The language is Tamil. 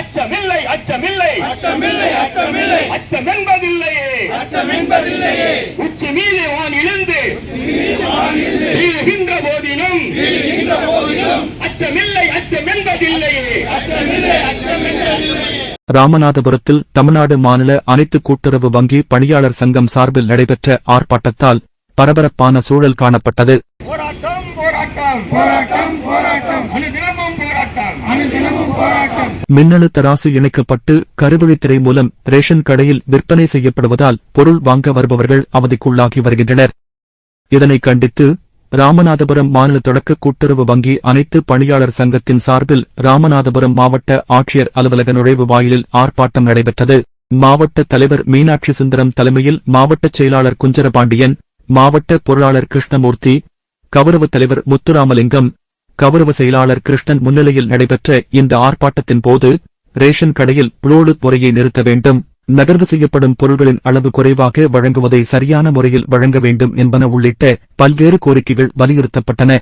அச்சமில்லை அச்சமில்லை. அச்சமில்லை அச்சமில்லை. அச்சம் என்பதில்லையே அச்சம் என்பதில்லையே உச்சி மீது வான் இழுந்து வீழுகின்ற போதிலும் அச்சமில்லை அச்சம் என்பதில்லையே அச்சமில்லை அச்சம் என்பதில்லையே ராமநாதபுரத்தில் தமிழ்நாடு மாநில அனைத்து கூட்டுறவு வங்கி பணியாளர் சங்கம் சார்பில் நடைபெற்ற ஆர்ப்பாட்டத்தால் பரபரப்பான சூழல் காணப்பட்டது. மின்னணு தராசு இணைக்கப்பட்டு கருவழித்திரை மூலம் ரேஷன் கடையில் விற்பனை செய்யப்படுவதால் பொருள் வாங்க வருபவர்கள் அவதிக்குள்ளாகி வருகின்றனர். இதனை கண்டித்து ராமநாதபுரம் மாநில தொடக்க கூட்டுறவு வங்கி அனைத்து பணியாளர் சங்கத்தின் சார்பில் ராமநாதபுரம் மாவட்ட ஆட்சியர் அலுவலக நுழைவு வாயிலில் ஆர்ப்பாட்டம் நடைபெற்றது. மாவட்ட தலைவர் மீனாட்சி சுந்தரம் தலைமையில் மாவட்ட செயலாளர் குஞ்சரபாண்டியன் மாவட்ட பொருளாளர் கிருஷ்ணமூர்த்தி கௌரவ தலைவர் முத்துராமலிங்கம் கௌரவ செயலாளர் கிருஷ்ணன் முன்னிலையில் நடைபெற்ற இந்த ஆர்ப்பாட்டத்தின் போது ரேஷன் கடையில் புளோடு முறையை நிறுத்த வேண்டும் நகர்வு செய்யப்படும் பொருள்களின் அளவு குறைவாக வழங்குவதை சரியான முறையில் வழங்க வேண்டும் என்பன உள்ளிட்ட பல்வேறு கோரிக்கைகள் வலியுறுத்தப்பட்டன.